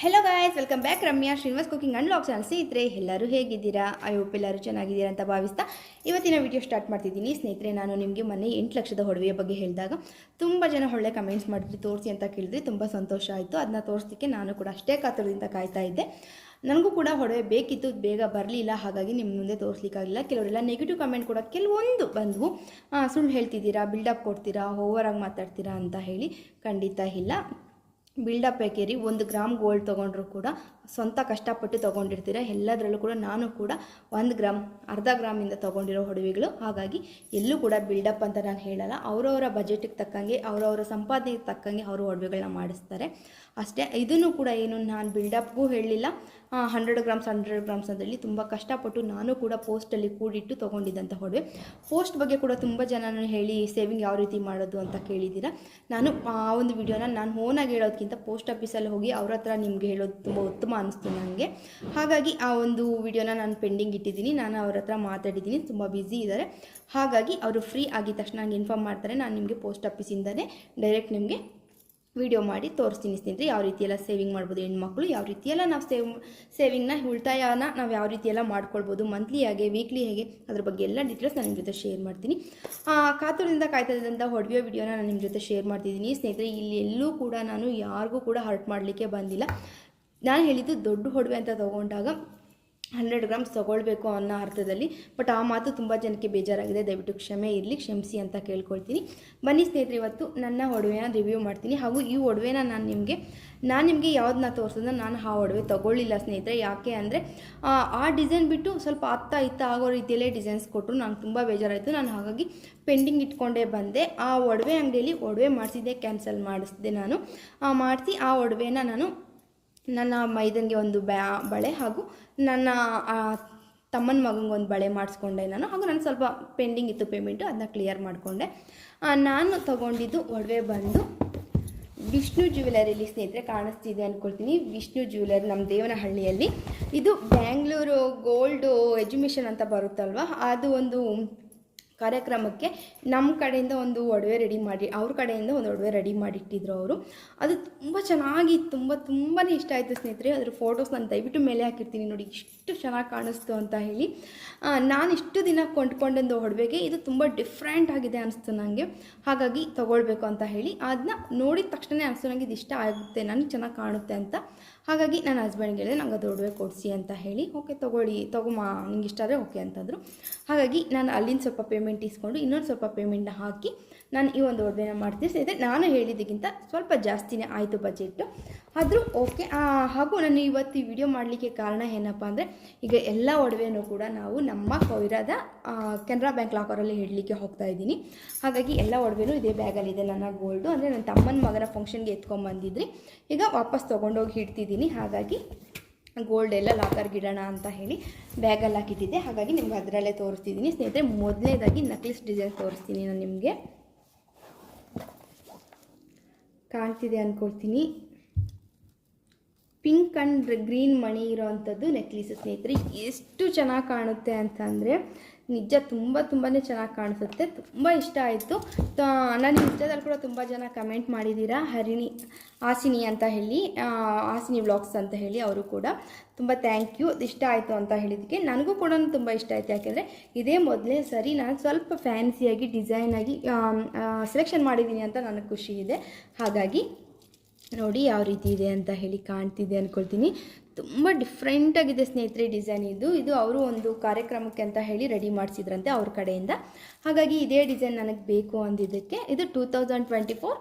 Hello guys welcome back Ramya Srinivas cooking and vlog channel ಸ್ನೇಹಿತರೆ, ಎಲ್ಲರೂ ಹೇಗಿದ್ದೀರಾ? I hope ಎಲ್ಲರೂ ಚೆನ್ನಾಗಿದ್ದೀರಾ ಅಂತ ಭಾವಿಸ್ತಾ ಇವತ್ತಿನ ವಿಡಿಯೋ ಸ್ಟಾರ್ಟ್ ಮಾಡ್ತಿದ್ದೀನಿ. ಸ್ನೇಹಿತರೆ, ನಾನು ನಿಮಗೆ ಮೊನ್ನೆ ಎಂಟು ಲಕ್ಷದ ಒಡವೆಯ ಬಗ್ಗೆ ಹೇಳಿದಾಗ ತುಂಬ ಜನ ಒಳ್ಳೆ ಕಮೆಂಟ್ಸ್ ಮಾಡಿದ್ರು ತೋರಿಸಿ ಅಂತ ಕೇಳಿದ್ರಿ ತುಂಬ ಸಂತೋಷ ಆಯಿತು. ಅದನ್ನ ತೋರಿಸಲಿಕ್ಕೆ ನಾನು ಕೂಡ ಅಷ್ಟೇ ಕಾತುರದಿಂದ ಕಾಯ್ತಾ ಇದ್ದೆ. ನನಗೂ ಕೂಡ ಒಡವೆ ಬೇಕಿತ್ತು, ಬೇಗ ಬರಲಿಲ್ಲ. ಹಾಗಾಗಿ ನಿಮ್ಮ ಮುಂದೆ ತೋರಿಸ್ಲಿಕ್ಕಾಗಿಲ್ಲ ಕೆಲವರೆಲ್ಲ ನೆಗೆಟಿವ್ ಕಮೆಂಟ್ ಕೂಡ ಕೆಲವೊಂದು ಬಂದವು. ಸುಳ್ಳು ಹೇಳ್ತಿದ್ದೀರಾ ಬಿಲ್ಡಪ್ ಕೊಡ್ತೀರಾ ಓವರಾಗಿ ಮಾತಾಡ್ತೀರಾ ಅಂತ ಹೇಳಿ ಖಂಡಿತ ಇಲ್ಲ. ಬಿಲ್ಡಪ್ ಯಾಕೇರಿ ಒಂದು ಗ್ರಾಮ್ ಗೋಲ್ಡ್ ತೊಗೊಂಡ್ರು ಕೂಡ ಸ್ವಂತ ಕಷ್ಟಪಟ್ಟು ತೊಗೊಂಡಿರ್ತೀರ, ಎಲ್ಲದರಲ್ಲೂ ಕೂಡ ನಾನು ಕೂಡ ಒಂದು ಗ್ರಾಮ್ ಅರ್ಧ ಗ್ರಾಮಿಂದ ತೊಗೊಂಡಿರೋ ಒಡವೆಗಳು ಹಾಗಾಗಿ ಎಲ್ಲೂ ಕೂಡ ಬಿಲ್ಡಪ್ ಅಂತ ನಾನು ಹೇಳಲ್ಲ. ಅವರವರ ಬಜೆಟಿಗೆ ತಕ್ಕಂಗೆ, ಅವರವರ ಸಂಪಾದನೆಗೆ ತಕ್ಕಂಗೆ ಅವರು ಒಡವೆಗಳನ್ನ ಮಾಡಿಸ್ತಾರೆ. ಅಷ್ಟೇ, ಇದನ್ನು ಕೂಡ ಏನು ನಾನು ಬಿಲ್ಡಪ್ಗೂ ಹೇಳಲಿಲ್ಲ. ಹಂಡ್ರೆಡ್ ಗ್ರಾಮ್ಸ್ ಹಂಡ್ರೆಡ್ ಗ್ರಾಮ್ಸ್ ಅದರಲ್ಲಿ ತುಂಬ ಕಷ್ಟಪಟ್ಟು ನಾನು ಕೂಡ ಪೋಸ್ಟಲ್ಲಿ ಕೂಡಿಟ್ಟು ತೊಗೊಂಡಿದ್ದಂಥ ಹೊಡವೆ. ಪೋಸ್ಟ್ ಬಗ್ಗೆ ಕೂಡ ತುಂಬ ಜನ ಹೇಳಿ ಸೇವಿಂಗ್ ಯಾವ ರೀತಿ ಮಾಡೋದು ಅಂತ ಕೇಳಿದ್ದೀರಾ? ನಾನು ಆ ಒಂದು ವಿಡಿಯೋನ ನಾನು ಓನಾಗಿ ಹೇಳೋದಕ್ಕಿಂತ ಪೋಸ್ಟ್ ಆಫೀಸಲ್ಲಿ ಹೋಗಿ ಅವ್ರ ಹತ್ರ ನಿಮಗೆ ಹೇಳೋದು ತುಂಬ ಉತ್ತಮ ಅನಿಸ್ತು ನನಗೆ ಹಾಗಾಗಿ ಆ ಒಂದು ವಿಡಿಯೋನ ನಾನು ಪೆಂಡಿಂಗ್ ಇಟ್ಟಿದ್ದೀನಿ. ನಾನು ಅವ್ರ ಹತ್ರ ಮಾತಾಡಿದ್ದೀನಿ. ತುಂಬ ಬ್ಯುಸಿ ಇದ್ದಾರೆ ಹಾಗಾಗಿ ಅವರು ಫ್ರೀ ಆಗಿದ ತಕ್ಷಣ ನನಗೆ ಇನ್ಫಾರ್ಮ್ ಮಾಡ್ತಾರೆ. ನಾನು ನಿಮಗೆ ಪೋಸ್ಟ್ ಆಫೀಸಿಂದಲೇ ಡೈರೆಕ್ಟ್ ನಿಮಗೆ ವಿಡಿಯೋ ಮಾಡಿ ತೋರಿಸ್ತೀನಿ ಸ್ನೇಹಿತರೆ. ಯಾವ ರೀತಿ ಎಲ್ಲ ಸೇವಿಂಗ್ ಮಾಡ್ಬೋದು ಹೆಣ್ಮಕ್ಳು, ಯಾವ ರೀತಿ ಎಲ್ಲ ನಾವು ಸೇವ್ ಸೇವಿಂಗ್ನ ಉಳಿತಾಯನ ನಾವು ಯಾವ ರೀತಿ ಎಲ್ಲ ಮಾಡ್ಕೊಳ್ಬೋದು ಮಂತ್ಲಿ ಹೇಗೆ ವೀಕ್ಲಿ ಹೇಗೆ, ಅದ್ರ ಬಗ್ಗೆ ಎಲ್ಲ ಡೀಟೇಲ್ಸ್ ನಾನು ನಿಮ್ಮ ಜೊತೆ ಶೇರ್ ಮಾಡ್ತೀನಿ. ಕಾತುರದಿಂದ ಕಾಯ್ತಾ ಇದ್ದಂಥ ಹೊಡೆಯೋ ವಿಡಿಯೋನ ನಾನು ನಿಮ್ಮ ಜೊತೆ ಶೇರ್ ಮಾಡ್ತಿದ್ದೀನಿ. ಸ್ನೇಹಿತರೆ, ಇಲ್ಲಿ ಎಲ್ಲೂ ಕೂಡ ನಾನು ಯಾರಿಗೂ ಕೂಡ ಹರ್ಟ್ ಮಾಡಲಿಕ್ಕೆ ಬಂದಿಲ್ಲ. ನಾನು ಹೇಳಿದ್ದು ದೊಡ್ಡ ಒಡವೆ ಅಂತ ತೊಗೊಂಡಾಗ ಹಂಡ್ರೆಡ್ ಗ್ರಾಮ್ಸ್ ತೊಗೊಳ್ಬೇಕು ಅನ್ನೋ ಅರ್ಥದಲ್ಲಿ, ಬಟ್ ಆ ಮಾತು ತುಂಬ ಜನಕ್ಕೆ ಬೇಜಾರಾಗಿದೆ. ದಯವಿಟ್ಟು ಕ್ಷಮೆ ಇರಲಿ, ಕ್ಷಮಿಸಿ ಅಂತ ಕೇಳ್ಕೊಳ್ತೀನಿ. ಬನ್ನಿ ಸ್ನೇಹಿತರೆ, ಇವತ್ತು ನನ್ನ ಒಡವೆನ ರಿವ್ಯೂ ಮಾಡ್ತೀನಿ. ಹಾಗೂ ಈ ಒಡವೆನ ನಾನು ನಿಮಗೆ ನಾನು ನಿಮಗೆ ಯಾವ್ದನ್ನ ತೋರಿಸೋದು ನಾನು ಆ ಒಡವೆ ತೊಗೊಳ್ಳಿಲ್ಲ ಸ್ನೇಹಿತರೆ. ಯಾಕೆ ಅಂದರೆ, ಆ ಡಿಸೈನ್ ಬಿಟ್ಟು ಸ್ವಲ್ಪ ಅತ್ತ ಇತ್ತ ಆಗೋ ರೀತಿಯಲ್ಲೇ ಡಿಸೈನ್ಸ್ ಕೊಟ್ಟರು ನಂಗೆ ತುಂಬ ಬೇಜಾರಾಯಿತು. ನಾನು ಹಾಗಾಗಿ ಪೆಂಡಿಂಗ್ ಇಟ್ಕೊಂಡೇ ಬಂದೆ. ಆ ಒಡವೆ ಅಂಗಡಿಯಲ್ಲಿ ಒಡವೆ ಮಾಡಿಸಿದ್ದೆ ಕ್ಯಾನ್ಸಲ್ ಮಾಡಿಸಿದೆ ನಾನು. ಮಾಡಿಸಿ ಆ ಒಡವೆನ ನಾನು ನನ್ನ ಮೈದನಿಗೆ ಒಂದು ಬ್ಯಾ ಬಳೆ ಹಾಗೂ ನನ್ನ ತಮ್ಮನ ಮಗನಿಗೆ ಒಂದು ಬಳೆ ಮಾಡಿಸ್ಕೊಂಡೆ ನಾನು ಹಾಗೂ ನಾನು ಸ್ವಲ್ಪ ಪೆಂಡಿಂಗ್ ಇತ್ತು ಪೇಮೆಂಟು, ಅದನ್ನ ಕ್ಲಿಯರ್ ಮಾಡಿಕೊಂಡೆ. ನಾನು ತಗೊಂಡಿದ್ದು ಒಡವೆ ಬಂದು ವಿಷ್ಣು ಜ್ಯುವೆಲರಿಲಿ ಸ್ನೇಹಿತರೆ ಕಾಣಿಸ್ತಿದೆ ಅಂದ್ಕೊಳ್ತೀನಿ ವಿಷ್ಣು ಜ್ಯುವೆಲರಿ ನಮ್ಮ ದೇವನಹಳ್ಳಿಯಲ್ಲಿ. ಇದು ಬ್ಯಾಂಗ್ಳೂರು ಗೋಲ್ಡು ಎಜುಮಿಷನ್ ಅಂತ ಬರುತ್ತಲ್ವ? ಅದು ಒಂದು ಕಾರ್ಯಕ್ರಮಕ್ಕೆ ನಮ್ಮ ಕಡೆಯಿಂದ ಒಂದು ಒಡವೆ ರೆಡಿ ಮಾಡಿ, ಅವ್ರ ಕಡೆಯಿಂದ ಒಂದು ಒಡವೆ ರೆಡಿ ಮಾಡಿಟ್ಟಿದ್ರು ಅವರು. ಅದು ತುಂಬ ಚೆನ್ನಾಗಿ ತುಂಬ ತುಂಬಾ ಇಷ್ಟ ಆಯಿತು ಸ್ನೇಹಿತರೆ. ಅದ್ರ ಫೋಟೋಸ್ ನಾನು ದಯವಿಟ್ಟು ಮೇಲೆ ಹಾಕಿರ್ತೀನಿ ನೋಡಿ, ಇಷ್ಟು ಚೆನ್ನಾಗಿ ಕಾಣಿಸ್ತು ಅಂತ ಹೇಳಿ. ನಾನು ಇಷ್ಟು ದಿನ ಕೊಂಡ್ಕೊಂಡೊಂದು ಒಡವೆಗೆ ಇದು ತುಂಬ ಡಿಫ್ರೆಂಟ್ ಆಗಿದೆ ಅನಿಸ್ತು ನನಗೆ ಹಾಗಾಗಿ ತೊಗೊಳ್ಬೇಕು ಅಂತ ಹೇಳಿ. ಅದನ್ನ ನೋಡಿದ ತಕ್ಷಣ ಅನಿಸ್ತು ನನಗೆ ಇದು ಇಷ್ಟ ಆಗುತ್ತೆ ನನಗೆ ಚೆನ್ನಾಗಿ ಕಾಣುತ್ತೆ ಅಂತ. ಹಾಗಾಗಿ ನನ್ನ ಹಸ್ಬೆಂಡ್ಗೆ ಹೇಳಿದೆ ನಂಗೆ ಅದು ಒಡವೆ ಕೊಡಿಸಿ ಅಂತ ಹೇಳಿ. ಓಕೆ, ತೊಗೊಳ್ಳಿ ತೊಗೊಮ್ಮ ನಿಂಗೆ ಇಷ್ಟ ಆದರೆ ಓಕೆ ಅಂತಂದರು. ಹಾಗಾಗಿ ನಾನು ಅಲ್ಲಿಂದ ಸ್ವಲ್ಪ ಪೇಮೆಂಟ್ ಇಸ್ಕೊಂಡು ಇನ್ನೊಂದು ಸ್ವಲ್ಪ ಪೇಮೆಂಟ್ನ ಹಾಕಿ ನಾನು ಈ ಒಂದು ಒಡವೆನ ಮಾಡ್ತೀನಿ. ಸ್ನೇಹಿತರೆ, ನಾನು ಹೇಳಿದ್ದಕ್ಕಿಂತ ಸ್ವಲ್ಪ ಜಾಸ್ತಿನೇ ಆಯಿತು ಬಜೆಟ್ಟು ಆದರೂ ಓಕೆ ಹಾಗೂ ನಾನು ಇವತ್ತು ಈ ವಿಡಿಯೋ ಮಾಡಲಿಕ್ಕೆ ಕಾರಣ ಏನಪ್ಪ ಅಂದರೆ, ಈಗ ಎಲ್ಲ ಒಡವೆನೂ ಕೂಡ ನಾವು ನಮ್ಮ ಕೊಯ್ರಾದ ಕೆನರಾ ಬ್ಯಾಂಕ್ ಲಾಕರಲ್ಲಿ ಹೇಳಲಿಕ್ಕೆ ಹೋಗ್ತಾ ಇದ್ದೀನಿ. ಹಾಗಾಗಿ ಎಲ್ಲ ಒಡವೆನೂ ಇದೇ ಬ್ಯಾಗಲ್ಲಿದೆ ನನ್ನ ಗೋಲ್ಡು ಅಂದರೆ ನನ್ನ ತಮ್ಮನ ಮಗನ ಫಂಕ್ಷನ್ಗೆ ಎತ್ಕೊಂಬಂದಿದ್ರಿ ಈಗ ವಾಪಸ್ ತೊಗೊಂಡೋಗಿ ಇಡ್ತಿದ್ದೀನಿ. ಹಾಗಾಗಿ ಗೋಲ್ಡ್ ಎಲ್ಲ ಲಾಕರ್ಗೆ ಇಡೋಣ ಅಂತ ಹೇಳಿ ಬ್ಯಾಗಲ್ಲಿ ಹಾಕಿಟ್ಟಿದ್ದೆ. ಹಾಗಾಗಿ ನಿಮ್ಗೆ ಅದರಲ್ಲೇ ತೋರಿಸ್ತಿದ್ದೀನಿ ಸ್ನೇಹಿತರೆ ಮೊದಲನೇದಾಗಿ ನಕ್ಲಿಸ್ ಡಿಸೈನ್ ತೋರಿಸ್ತೀನಿ ನಾನು ನಿಮಗೆ. ಕಾಣ್ತಿದೆ ಅಂದ್ಕೊಳ್ತೀನಿ ಪಿಂಕ್ ಆ್ಯಂಡ್ ಗ್ರೀನ್ ಮಣಿ ಇರೋವಂಥದ್ದು ನೆಕ್ಲೇಸ್ ಸ್ನೇಹಿತರೆ, ಎಷ್ಟು ಚೆನ್ನಾಗಿ ಕಾಣುತ್ತೆ ಅಂತಂದರೆ ನಿಜ ತುಂಬ ತುಂಬಾ ಚೆನ್ನಾಗಿ ಕಾಣಿಸುತ್ತೆ, ತುಂಬ ಇಷ್ಟ ಆಯಿತು. ನಾನು ಇನ್ಸ್ಟಾದಲ್ಲಿ ಕೂಡ ತುಂಬ ಜನ ಕಮೆಂಟ್ ಮಾಡಿದ್ದೀರಾ? ಹರಿಣಿ, ಹಾಸಿನಿ ಅಂತ ಹೇಳಿ ಹಾಸಿನಿ ವ್ಲಾಗ್ಸ್ ಅಂತ ಹೇಳಿ ಅವರು ಕೂಡ. ತುಂಬ ಥ್ಯಾಂಕ್ ಯು ಇಷ್ಟ ಆಯಿತು ಅಂತ ಹೇಳಿದ್ದಕ್ಕೆ ನನಗೂ ಕೂಡ ತುಂಬ ಇಷ್ಟ ಆಯಿತು. ಯಾಕೆಂದರೆ ಇದೇ ಮೊದಲೇ ಸರಿ ನಾನು ಸ್ವಲ್ಪ ಫ್ಯಾನ್ಸಿಯಾಗಿ ಡಿಸೈನಾಗಿ ಸೆಲೆಕ್ಷನ್ ಮಾಡಿದ್ದೀನಿ ಅಂತ ನನಗೆ ಖುಷಿ ಇದೆ. ಹಾಗಾಗಿ ನೋಡಿ ಯಾವ ರೀತಿ ಇದೆ ಅಂತ ಹೇಳಿ ಕಾಣ್ತಿದೆ ಅಂದ್ಕೊಳ್ತೀನಿ ತುಂಬ ಡಿಫ್ರೆಂಟಾಗಿದೆ ಸ್ನೇಹಿತರೆ ಡಿಸೈನ್ ಇದು. ಇದು ಅವರು ಒಂದು ಕಾರ್ಯಕ್ರಮಕ್ಕೆ ಅಂತ ಹೇಳಿ ರೆಡಿ ಮಾಡಿಸಿದ್ರಂತೆ ಅವ್ರ ಕಡೆಯಿಂದ. ಹಾಗಾಗಿ ಇದೇ ಡಿಸೈನ್ ನನಗೆ ಬೇಕು ಅಂದಿದ್ದಕ್ಕೆ. ಇದು ಟೂ ತೌಸಂಡ್ ಟ್ವೆಂಟಿ ಫೋರ್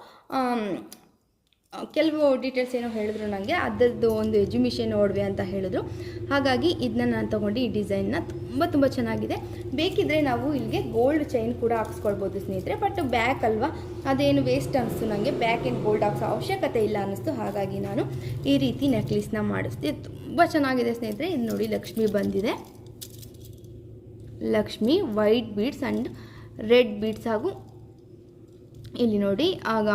ಕೆಲವು ಡೀಟೇಲ್ಸ್ ಏನೋ ಹೇಳಿದ್ರು ನನಗೆ ಅದರದ್ದು ಒಂದು ಎಜುಮಿಷನ್ ಓಡ್ವೆ ಅಂತ ಹೇಳಿದ್ರು. ಹಾಗಾಗಿ ಇದನ್ನ ನಾನು ತೊಗೊಂಡು ಈ ಡಿಸೈನ್ನ ತುಂಬ ತುಂಬ ಚೆನ್ನಾಗಿದೆ. ಬೇಕಿದ್ರೆ ನಾವು ಇಲ್ಲಿಗೆ ಗೋಲ್ಡ್ ಚೈನ್ ಕೂಡ ಹಾಕ್ಸ್ಕೊಳ್ಬೋದು ಸ್ನೇಹಿತರೆ ಬಟ್ ಬ್ಯಾಕ್ ಅಲ್ವಾ? ಅದೇನು ವೇಸ್ಟ್ ಅನಿಸ್ತು ನನಗೆ ಬ್ಯಾಕ್ ಏನು ಗೋಲ್ಡ್ ಹಾಕ್ಸೋ ಅವಶ್ಯಕತೆ ಇಲ್ಲ ಅನ್ನಿಸ್ತು. ಹಾಗಾಗಿ ನಾನು ಈ ರೀತಿ ನೆಕ್ಲೇಸ್ನ ಮಾಡಿಸ್ದೆ. ತುಂಬ ಚೆನ್ನಾಗಿದೆ ಸ್ನೇಹಿತರೆ. ಇದು ನೋಡಿ ಲಕ್ಷ್ಮಿ ಬಂದಿದೆ. Lakshmi white beads and red beads ಹಾಗೂ ಇಲ್ಲಿ ನೋಡಿ, ಆಗ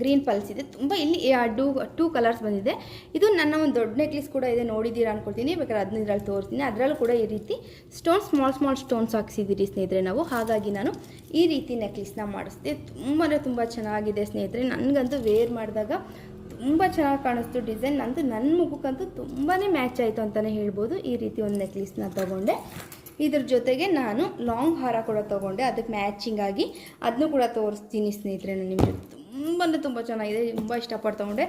ಗ್ರೀನ್ ಪಲ್ಸ್ ಇದೆ. ತುಂಬ ಇಲ್ಲಿ ಟೂ ಟೂ ಕಲರ್ಸ್ ಬಂದಿದೆ. ಇದು ನನ್ನ ಒಂದು ದೊಡ್ಡ ನೆಕ್ಲೆಸ್ ಕೂಡ ಇದೆ. ನೋಡಿದ್ದೀರಾ ಅನ್ಕೊಳ್ತೀನಿ. ಬೇಕಾದ್ರೆ ಅದನ್ನ ಇದ್ರಲ್ಲಿ ತೋರಿಸ್ತೀನಿ. ಅದರಲ್ಲೂ ಕೂಡ ಈ ರೀತಿ ಸ್ಟೋನ್, ಸ್ಮಾಲ್ ಸ್ಮಾಲ್ ಸ್ಟೋನ್ಸ್ ಹಾಕ್ಸಿದ್ದೀರಿ ಸ್ನೇಹಿತರೆ ನಾವು. ಹಾಗಾಗಿ ನಾನು ಈ ರೀತಿ ನೆಕ್ಲೆಸ್ನ ಮಾಡಿಸಿದೆ. ತುಂಬಾ ತುಂಬ ಚೆನ್ನಾಗಿದೆ ಸ್ನೇಹಿತರೆ. ನನಗಂತೂ ವೇರ್ ಮಾಡಿದಾಗ ತುಂಬ ಚೆನ್ನಾಗಿ ಕಾಣಿಸ್ತು ಡಿಸೈನ್. ಅಂತೂ ನನ್ನ ಮುಖಕ್ಕಂತೂ ತುಂಬಾ ಮ್ಯಾಚ್ ಆಯಿತು ಅಂತಲೇ ಹೇಳ್ಬೋದು. ಈ ರೀತಿ ಒಂದು ನೆಕ್ಲೆಸ್ನ ತೊಗೊಂಡೆ. ಇದ್ರ ಜೊತೆಗೆ ನಾನು ಲಾಂಗ್ ಹಾರ ಕೂಡ ತೊಗೊಂಡೆ. ಅದಕ್ಕೆ ಮ್ಯಾಚಿಂಗ್ ಆಗಿ ಅದನ್ನು ಕೂಡ ತೋರಿಸ್ತೀನಿ ಸ್ನೇಹಿತರೆ ನಾನು ನಿಮಗೆ. ತುಂಬಾ ತುಂಬ ಚೆನ್ನಾಗಿದೆ, ತುಂಬ ಇಷ್ಟಪಟ್ಟು ತೊಗೊಂಡೆ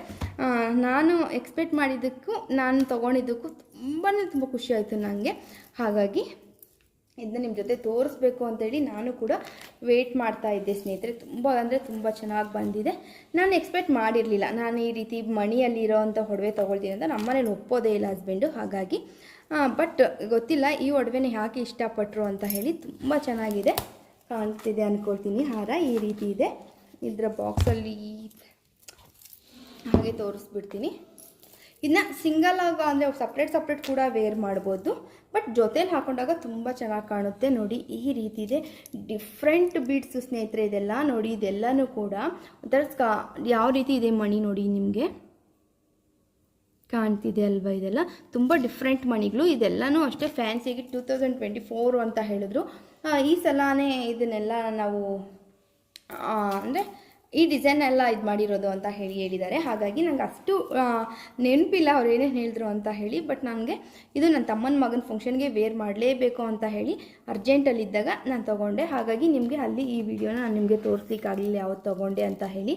ನಾನು ಎಕ್ಸ್ಪೆಕ್ಟ್ ಮಾಡಿದ್ದಕ್ಕೂ, ನಾನು ತೊಗೊಂಡಿದ್ದಕ್ಕೂ ತುಂಬಾ ತುಂಬ ಖುಷಿ ಆಯಿತು ನನಗೆ ಹಾಗಾಗಿ ಇದನ್ನ ನಿಮ್ಮ ಜೊತೆ ತೋರಿಸ್ಬೇಕು ಅಂತೇಳಿ ನಾನು ಕೂಡ ವೆಯ್ಟ್ ಮಾಡ್ತಾ ಇದ್ದೆ ಸ್ನೇಹಿತರೆ. ತುಂಬ ಅಂದರೆ ತುಂಬ ಚೆನ್ನಾಗಿ ಬಂದಿದೆ. ನಾನು ಎಕ್ಸ್ಪೆಕ್ಟ್ ಮಾಡಿರಲಿಲ್ಲ. ನಾನು ಈ ರೀತಿ ಮಣಿಯಲ್ಲಿರೋ ಅಂಥ ಒಡವೆ ತೊಗೊಳ್ತೀನಿ ಅಂತ ನಮ್ಮನೇಲಿ ಒಪ್ಪೋದೇ ಇಲ್ಲ ಹಸ್ಬೆಂಡು ಹಾಗಾಗಿ ಬಟ್ ಗೊತ್ತಿಲ್ಲ, ಈ ಒಡವೆನ ಯಾಕೆ ಇಷ್ಟಪಟ್ಟರು ಅಂತ ಹೇಳಿ ತುಂಬ ಚೆನ್ನಾಗಿದೆ. ಕಾಣ್ತಿದೆ ಅಂದ್ಕೊಳ್ತೀನಿ ಹಾರ ಈ ರೀತಿ ಇದೆ. ಇದರ ಬಾಕ್ಸಲ್ಲಿ ಹಾಗೆ ತೋರಿಸ್ಬಿಡ್ತೀನಿ. ಇನ್ನು ಸಿಂಗಲ್ ಆಗ ಅಂದರೆ ಸಪ್ರೇಟ್ ಸಪ್ರೇಟ್ ಕೂಡ ವೇರ್ ಮಾಡ್ಬೋದು. ಬಟ್ ಜೊತೇಲಿ ಹಾಕೊಂಡಾಗ ತುಂಬ ಚೆನ್ನಾಗಿ ಕಾಣುತ್ತೆ ನೋಡಿ. ಈ ರೀತಿ ಇದೆ ಡಿಫ್ರೆಂಟ್ ಬೀಡ್ಸು ಸ್ನೇಹಿತರೆ ಇದೆಲ್ಲ ನೋಡಿ, ಇದೆಲ್ಲನೂ ಕೂಡ ಒಂಥರ ಯಾವ ರೀತಿ ಇದೆ ಮಣಿ ನೋಡಿ ನಿಮಗೆ? ಕಾಣ್ತಿದೆ ಅಲ್ವಾ ಇದೆಲ್ಲ? ತುಂಬ ಡಿಫ್ರೆಂಟ್ ಮಣಿಗಳು. ಇದೆಲ್ಲನೂ ಅಷ್ಟೇ ಫ್ಯಾನ್ಸಿಯಾಗಿ ಟೂ ತೌಸಂಡ್ ಟ್ವೆಂಟಿ ಫೋರ್ ಅಂತ ಹೇಳಿದ್ರು. ಈ ಸಲನೇ ಇದನ್ನೆಲ್ಲ ನಾವು ಅಂದರೆ ಈ ಡಿಸೈನ್ ಎಲ್ಲ ಇದು ಮಾಡಿರೋದು ಅಂತ ಹೇಳಿ ಹೇಳಿದ್ದಾರೆ. ಹಾಗಾಗಿ ನಂಗೆ ಅಷ್ಟು ನೆನಪಿಲ್ಲ ಅವ್ರು ಏನೇನು ಹೇಳಿದ್ರು ಅಂತ ಹೇಳಿ ಬಟ್ ನನಗೆ ಇದು ನನ್ನ ತಮ್ಮನ ಮಗನ ಫಂಕ್ಷನ್ಗೆ ವೇರ್ ಮಾಡಲೇಬೇಕು ಅಂತ ಹೇಳಿ ಅರ್ಜೆಂಟಲ್ಲಿದ್ದಾಗ ನಾನು ತೊಗೊಂಡೆ. ಹಾಗಾಗಿ ನಿಮಗೆ ಅಲ್ಲಿ ಈ ವಿಡಿಯೋನ ನಾನು ನಿಮಗೆ ತೋರಿಸ್ಲಿಕ್ಕಾಗಲಿಲ್ಲ ಯಾವತ್ತು ತೊಗೊಂಡೆ ಅಂತ ಹೇಳಿ.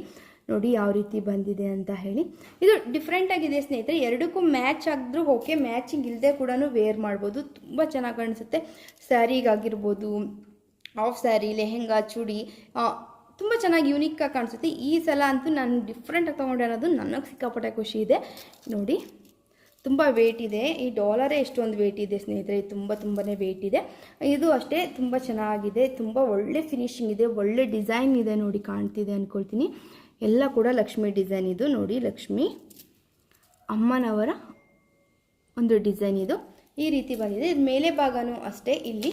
ನೋಡಿ ಯಾವ ರೀತಿ ಬಂದಿದೆ ಅಂತ ಹೇಳಿ. ಇದು ಡಿಫ್ರೆಂಟಾಗಿದೆ ಸ್ನೇಹಿತರೆ. ಎರಡಕ್ಕೂ ಮ್ಯಾಚ್ ಆಗಿದ್ರೂ ಓಕೆ ಮ್ಯಾಚಿಂಗ್ ಇಲ್ಲದೆ ಕೂಡ ವೇರ್ ಮಾಡ್ಬೋದು. ತುಂಬ ಚೆನ್ನಾಗಿ ಕಾಣಿಸುತ್ತೆ. ಸ್ಯಾರಿಗಾಗಿರ್ಬೋದು ಆಫ್ ಸ್ಯಾರಿ ಲೆಹೆಂಗಾ, ಚೂಡಿ ತುಂಬ ಚೆನ್ನಾಗಿ ಯೂನಿಕ್ಕಾಗಿ ಕಾಣಿಸುತ್ತೆ. ಈ ಸಲ ಅಂತೂ ನಾನು ಡಿಫ್ರೆಂಟಾಗಿ ತೊಗೊಂಡೆ ಅನ್ನೋದು ನನಗೆ ಸಿಕ್ಕಾಪಟ್ಟೆ ಖುಷಿ ಇದೆ. ನೋಡಿ, ತುಂಬ ವೇಟ್ ಇದೆ. ಈ ಡಾಲರೇ ಎಷ್ಟೊಂದು ವೇಟ್ ಇದೆ ಸ್ನೇಹಿತರೆ, ತುಂಬ ತುಂಬಾ ವೇಟ್ ಇದೆ. ಇದು ಅಷ್ಟೇ, ತುಂಬ ಚೆನ್ನಾಗಿದೆ, ತುಂಬ ಒಳ್ಳೆ ಫಿನಿಶಿಂಗ್ ಇದೆ, ಒಳ್ಳೆ ಡಿಸೈನ್ ಇದೆ ನೋಡಿ ಕಾಣ್ತಿದೆ ಅಂದ್ಕೊಳ್ತೀನಿ ಎಲ್ಲ ಕೂಡ ಲಕ್ಷ್ಮಿ ಡಿಸೈನ್ ಇದು. ನೋಡಿ, ಲಕ್ಷ್ಮಿ ಅಮ್ಮನವರ ಒಂದು ಡಿಸೈನ್ ಇದು. ಈ ರೀತಿ ಬಂದಿದೆ. ಇದು ಮೇಲೆ ಭಾಗನೂ ಅಷ್ಟೇ. ಇಲ್ಲಿ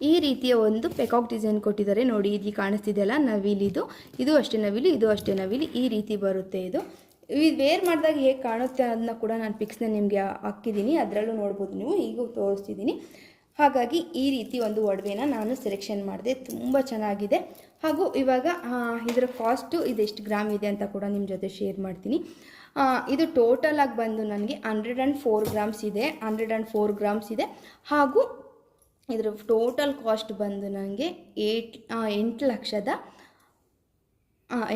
ಈ ರೀತಿಯ ಒಂದು ಪೆಕಾಕ್ ಡಿಸೈನ್ ಕೊಟ್ಟಿದ್ದಾರೆ. ನೋಡಿ, ಇಲ್ಲಿ ಕಾಣಿಸ್ತಿದೆಯಲ್ಲ ನವಿಲಿದು. ಇದು ಅಷ್ಟೇ ನವಿಲಿ, ಇದು ಅಷ್ಟೇ ನವಿಲಿ. ಈ ರೀತಿ ಬರುತ್ತೆ ಇದು. ಇದು ವೇರ್ ಮಾಡಿದಾಗ ಹೇಗೆ ಕಾಣುತ್ತೆ ಅನ್ನೋದನ್ನ ಕೂಡ ನಾನು ಪಿಕ್ಸ್ನ ನಿಮಗೆ ಹಾಕಿದ್ದೀನಿ ಅದರಲ್ಲೂ ನೋಡ್ಬೋದು ನೀವು. ಈಗ ತೋರಿಸ್ತಿದ್ದೀನಿ ಹಾಗಾಗಿ ಈ ರೀತಿ ಒಂದು ಒಡವೆನ ನಾನು ಸೆಲೆಕ್ಷನ್ ಮಾಡಿದೆ. ತುಂಬ ಚೆನ್ನಾಗಿದೆ. ಹಾಗೂ ಇವಾಗ ಇದರ ಕಾಸ್ಟು ಇದೆಷ್ಟು ಗ್ರಾಮ್ ಇದೆ ಅಂತ ಕೂಡ ನಿಮ್ಮ ಜೊತೆ ಶೇರ್ ಮಾಡ್ತೀನಿ. ಇದು ಟೋಟಲ್ ಆಗಿ ಬಂದು ನನಗೆ ಹಂಡ್ರೆಡ್ ಆ್ಯಂಡ್ ಫೋರ್ ಗ್ರಾಮ್ಸ್ ಇದೆ. ಹಂಡ್ರೆಡ್ ಆ್ಯಂಡ್ ಫೋರ್ ಗ್ರಾಮ್ಸ್ ಇದೆ. ಹಾಗೂ ಇದರ ಟೋಟಲ್ ಕಾಸ್ಟ್ ಬಂದು ನನಗೆ ಏಟ್ ಎಂಟು ಲಕ್ಷದ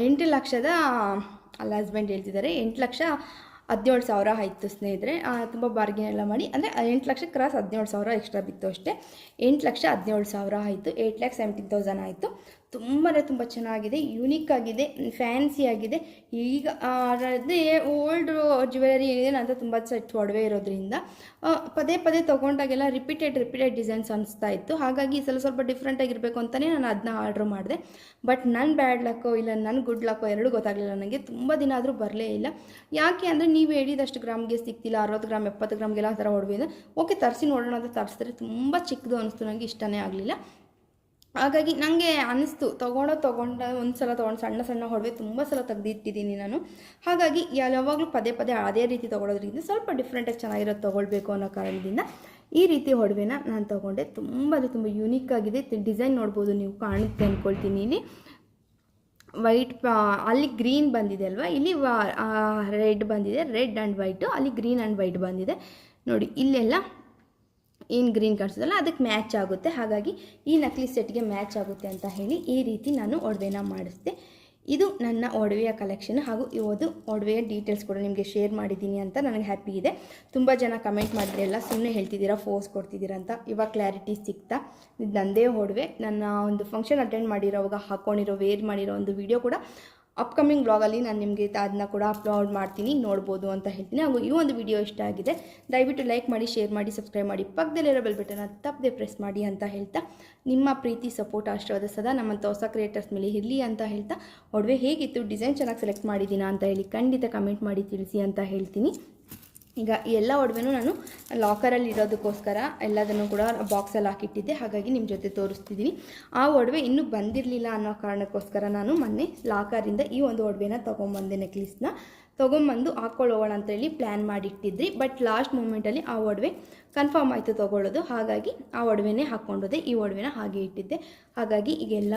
ಎಂಟು ಲಕ್ಷದ, ಅಲ್ಲ ಹಸ್ಬೆಂಡ್ ಹೇಳ್ತಿದ್ದಾರೆ ಎಂಟು ಲಕ್ಷ ಹದಿನೇಳು ಸಾವಿರ ಆಯಿತು ಸ್ನೇಹಿತರೆ. ತುಂಬ ಬಾರ್ಗೇನ್ ಎಲ್ಲ ಮಾಡಿ, ಅಂದರೆ ಎಂಟು ಲಕ್ಷ ಕ್ರಾಸ್ ಹದಿನೇಳು ಸಾವಿರ ಎಕ್ಸ್ಟ್ರಾ ಬಿತ್ತು ಅಷ್ಟೇ. ಎಂಟು ಲಕ್ಷ ಹದಿನೇಳು ಸಾವಿರ ಆಯಿತು ಏಯ್ಟ್ ಲ್ಯಾಕ್ ಸೆವೆಂಟೀನ್ ತೌಸಂಡ್ ಆಯಿತು. ತುಂಬಾ ತುಂಬ ಚೆನ್ನಾಗಿದೆ ಯುನೀಕ್ ಆಗಿದೆ ಫ್ಯಾನ್ಸಿ ಆಗಿದೆ. ಈಗ ಅದೇ ಓಲ್ಡ್ ಜ್ಯುವೆಲರಿ ಏನಿದೆ ನಂತರ ತುಂಬ ಸೆಟ್ ಒಡವೆ ಇರೋದ್ರಿಂದ ಪದೇ ಪದೇ ತೊಗೊಂಡಾಗೆಲ್ಲ ರಿಪೀಟೆಡ್ ರಿಪೀಟೆಡ್ ಡಿಸೈನ್ಸ್ ಅನಿಸ್ತಾ ಇತ್ತು. ಹಾಗಾಗಿ ಈ ಸಲ ಸ್ವಲ್ಪ ಡಿಫ್ರೆಂಟ್ ಆಗಿರಬೇಕು ಅಂತಲೇ ನಾನು ಅದನ್ನ ಆರ್ಡ್ರ್ ಮಾಡಿದೆ. ಬಟ್ ನನ್ನ ಬ್ಯಾಡ್ ಲಕ್ಕೋ ಇಲ್ಲ ನನ್ನ ಗುಡ್ ಲಕ್ಕೋ ಎರಡೂ ಗೊತ್ತಾಗಲಿಲ್ಲ ನನಗೆ ತುಂಬ ದಿನ ಆದರೂ ಬರಲೇ ಇಲ್ಲ. ಯಾಕೆ ಅಂದರೆ ನೀವು ಹೇಳಿದಷ್ಟು ಗ್ರಾಮ್ಗೆ ಸಿಗ್ತಿಲ್ಲ, ಅರವತ್ತು ಗ್ರಾಮ್, ಎಪ್ಪತ್ತು ಗ್ರಾಮ್ಗೆಲ್ಲ ಆ ಥರ ಒಡವೆ ಇದೆ ಓಕೆ ತರಿಸಿ ನೋಡೋಣ ಅಂತ ತರಿಸಿದ್ರೆ ತುಂಬ ಚಿಕ್ಕದು ಅನಿಸ್ತು ನನಗೆ ಇಷ್ಟನೇ ಆಗಲಿಲ್ಲ. ಹಾಗಾಗಿ ನನಗೆ ಅನ್ನಿಸ್ತು ತೊಗೊಂಡೋ ತೊಗೊಂಡ ಒಂದು ಸಲ ತೊಗೊಂಡು, ಸಣ್ಣ ಸಣ್ಣ ಹೊಡವೆ ತುಂಬ ಸಲ ತೆಗೆದಿಟ್ಟಿದ್ದೀನಿ ನಾನು. ಹಾಗಾಗಿ ಯಾವಾಗಲೂ ಪದೇ ಪದೇ ಅದೇ ರೀತಿ ತೊಗೊಳೋದ್ರಿಂದ ಸ್ವಲ್ಪ ಡಿಫ್ರೆಂಟಾಗಿ ಚೆನ್ನಾಗಿರೋದು ತೊಗೊಳ್ಬೇಕು ಅನ್ನೋ ಕಾರಣದಿಂದ ಈ ರೀತಿ ಒಡವೆನ ನಾನು ತೊಗೊಂಡೆ. ತುಂಬ ಅಂದರೆ ತುಂಬ ಯೂನಿಕ್ ಆಗಿದೆ. ಡಿಸೈನ್ ನೋಡ್ಬೋದು ನೀವು ಕಾಣುತ್ತೆ ಅಂದ್ಕೊಳ್ತೀನಿ ಇಲ್ಲಿ ವೈಟ್ ಅಲ್ಲಿ ಗ್ರೀನ್ ಬಂದಿದೆ ಅಲ್ವಾ? ಇಲ್ಲಿ ರೆಡ್ ಬಂದಿದೆ. ರೆಡ್ ಆ್ಯಂಡ್ ವೈಟು ಅಲ್ಲಿ ಗ್ರೀನ್ ಆ್ಯಂಡ್ ವೈಟ್ ಬಂದಿದೆ. ನೋಡಿ, ಇಲ್ಲೆಲ್ಲ ಏನು ಗ್ರೀನ್ ಕಾಣಿಸೋದಲ್ಲ ಅದಕ್ಕೆ ಮ್ಯಾಚ್ ಆಗುತ್ತೆ. ಹಾಗಾಗಿ ಈ ನಕಲಿ ಸೆಟ್ಗೆ ಮ್ಯಾಚ್ ಆಗುತ್ತೆ ಅಂತ ಹೇಳಿ ಈ ರೀತಿ ನಾನು ಒಡವೆನ ಮಾಡಿಸಿದೆ. ಇದು ನನ್ನ ಒಡವೆಯ ಕಲೆಕ್ಷನ್ ಹಾಗೂ ಇವತ್ತು ಒಡವೆಯ ಡೀಟೇಲ್ಸ್ ಕೂಡ ನಿಮಗೆ ಶೇರ್ ಮಾಡಿದ್ದೀನಿ ಅಂತ ನನಗೆ ಹ್ಯಾಪಿ ಇದೆ. ತುಂಬ ಜನ ಕಮೆಂಟ್ ಮಾಡಿದ್ರೆ ಎಲ್ಲ ಸುಮ್ಮನೆ ಹೇಳ್ತಿದ್ದೀರಾ ಫೋಸ್ ಕೊಡ್ತಿದ್ದೀರಾ ಅಂತ. ಇವಾಗ ಕ್ಲಾರಿಟಿ ಸಿಗ್ತಾ ಇದು ನನ್ನದೇ ಒಡವೆ. ನನ್ನ ಒಂದು ಫಂಕ್ಷನ್ ಅಟೆಂಡ್ ಮಾಡಿರೋವಾಗ ಹಾಕ್ಕೊಂಡಿರೋ ವೇರ್ ಮಾಡಿರೋ ಒಂದು ವಿಡಿಯೋ ಕೂಡ ಅಪ್ಕಮಿಂಗ್ ಬ್ಲಾಗಲ್ಲಿ ನಾನು ನಿಮಗೆ ಅದನ್ನ ಕೂಡ ಅಪ್ಲೋಡ್ ಮಾಡ್ತೀನಿ, ನೋಡ್ಬೋದು ಅಂತ ಹೇಳ್ತೀನಿ. ಹಾಗೂ ಈ ಒಂದು ವಿಡಿಯೋ ಇಷ್ಟ ಆಗಿದೆ, ದಯವಿಟ್ಟು ಲೈಕ್ ಮಾಡಿ ಶೇರ್ ಮಾಡಿ ಸಬ್ಸ್ಕ್ರೈಬ್ ಮಾಡಿ, ಪಕ್ಕದಲ್ಲಿರೋ ಬೆಲ್ ಬಟನ್ ತಪ್ಪದೆ ಪ್ರೆಸ್ ಮಾಡಿ ಅಂತ ಹೇಳ್ತಾ, ನಿಮ್ಮ ಪ್ರೀತಿ ಸಪೋರ್ಟ್ ಆಶೀರ್ವಾದ ಸದಾ ನಮ್ಮಂಥ ಹೊಸ ಕ್ರಿಯೇಟರ್ಸ್ ಮೇಲೆ ಇರಲಿ ಅಂತ ಹೇಳ್ತಾ, ಒಡವೆ ಹೇಗಿತ್ತು ಡಿಸೈನ್ ಚೆನ್ನಾಗಿ ಸೆಲೆಕ್ಟ್ ಮಾಡಿದ್ದೀನಾ ಅಂತ ಹೇಳಿ ಖಂಡಿತ ಕಮೆಂಟ್ ಮಾಡಿ ತಿಳಿಸಿ ಅಂತ ಹೇಳ್ತೀನಿ. ಈಗ ಎಲ್ಲ ಒಡವೆನೂ ನಾನು ಲಾಕರಲ್ಲಿ ಇರೋದಕ್ಕೋಸ್ಕರ ಎಲ್ಲದನ್ನು ಕೂಡ ಬಾಕ್ಸಲ್ಲಿ ಹಾಕಿಟ್ಟಿದ್ದೆ. ಹಾಗಾಗಿ ನಿಮ್ಮ ಜೊತೆ ತೋರಿಸ್ತಿದ್ದೀನಿ ಆ ಒಡವೆ ಇನ್ನೂ ಬಂದಿರಲಿಲ್ಲ ಅನ್ನೋ ಕಾರಣಕ್ಕೋಸ್ಕರ ನಾನು ಮೊನ್ನೆ ಲಾಕರಿಂದ ಈ ಒಂದು ಒಡವೆನ ತೊಗೊಂಬಂದೆ ನೆಕ್ಲಿಸ್ನ ತೊಗೊಂಬಂದು ಹಾಕ್ಕೊಳ್ಳೋಣ ಅಂತೇಳಿ ಪ್ಲ್ಯಾನ್ ಮಾಡಿಟ್ಟಿದ್ರಿ. ಬಟ್ ಲಾಸ್ಟ್ ಮೂಮೆಂಟಲ್ಲಿ ಆ ಒಡವೆ ಕನ್ಫರ್ಮ್ ಆಯಿತು ತೊಗೊಳ್ಳೋದು. ಹಾಗಾಗಿ ಆ ಒಡವೆನೇ ಹಾಕ್ಕೊಂಡೋದೆ. ಈ ಒಡವೆನ ಹಾಗೆ ಇಟ್ಟಿದ್ದೆ. ಹಾಗಾಗಿ ಈಗ ಎಲ್ಲ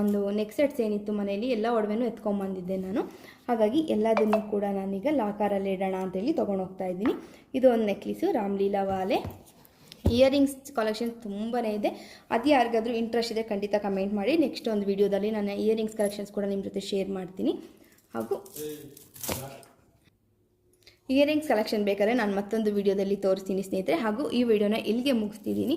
ಒಂದು ನೆಕ್ಸೆಟ್ಸ್ ಏನಿತ್ತು ಮನೆಯಲ್ಲಿ ಎಲ್ಲ ಒಡವೆನೂ ಎತ್ಕೊಂಬಂದಿದ್ದೆ ನಾನು. ಹಾಗಾಗಿ ಎಲ್ಲದನ್ನು ಕೂಡ ನಾನೀಗ ಲಾಕರಲ್ಲಿ ಇಡೋಣ ಅಂತೇಳಿ ತೊಗೊಂಡು ಹೋಗ್ತಾ ಇದ್ದೀನಿ. ಇದು ಒಂದು ನೆಕ್ಲಿಸು ರಾಮ್ಲೀಲಾ ವಾಲೆ. ಇಯರಿಂಗ್ಸ್ ಕಲೆಕ್ಷನ್ಸ್ ತುಂಬಾ ಇದೆ. ಅದು ಯಾರಿಗಾದರೂ ಇಂಟ್ರೆಸ್ಟ್ ಇದೆ ಖಂಡಿತ ಕಮೆಂಟ್ ಮಾಡಿ. ನೆಕ್ಸ್ಟ್ ಒಂದು ವಿಡಿಯೋದಲ್ಲಿ ನಾನು ಇಯರಿಂಗ್ಸ್ ಕಲೆಕ್ಷನ್ಸ್ ಕೂಡ ನಿಮ್ಮ ಜೊತೆ ಶೇರ್ ಮಾಡ್ತೀನಿ. ಹಾಗೂ ಇಯರಿಂಗ್ಸ್ ಕಲೆಕ್ಷನ್ ಬೇಕಾದ್ರೆ ನಾನು ಮತ್ತೊಂದು ವಿಡಿಯೋದಲ್ಲಿ ತೋರಿಸ್ತೀನಿ ಸ್ನೇಹಿತರೆ. ಹಾಗೂ ಈ ವಿಡಿಯೋನ ಇಲ್ಲಿಗೆ ಮುಗಿಸ್ತಿದ್ದೀನಿ.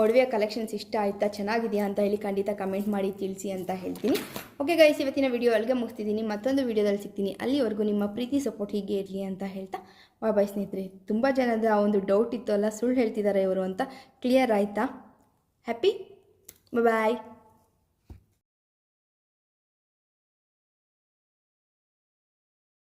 ಒಡವೆಯ ಕಲೆಕ್ಷನ್ಸ್ ಇಷ್ಟ ಆಯ್ತಾ, ಚೆನ್ನಾಗಿದೆಯಾ ಅಂತ ಹೇಳಿ ಖಂಡಿತ ಕಮೆಂಟ್ ಮಾಡಿ ತಿಳಿಸಿ ಅಂತ ಹೇಳ್ತೀನಿ. ಓಕೆ ಗೈಸ್ ಇವತ್ತಿನ ವಿಡಿಯೋ ಅಲ್ಲಿಗೆ ಮುಗಿಸ್ತಿದ್ದೀನಿ. ಮತ್ತೊಂದು ವಿಡಿಯೋದಲ್ಲಿ ಸಿಗ್ತೀನಿ. ಅಲ್ಲಿವರೆಗೂ ನಿಮ್ಮ ಪ್ರೀತಿ ಸಪೋರ್ಟ್ ಹೀಗೆ ಇರಲಿ ಅಂತ ಹೇಳ್ತಾ ಬಾಯ್ ಬಾಯ್ ಸ್ನೇಹಿತರೆ. ತುಂಬ ಜನದ ಒಂದು ಡೌಟ್ ಇತ್ತು ಅಲ್ಲ ಸುಳ್ಳು ಹೇಳ್ತಿದ್ದಾರೆ ಇವರು ಅಂತ ಕ್ಲಿಯರ್ ಆಯಿತಾ? ಹ್ಯಾಪಿ ಬಾಯ್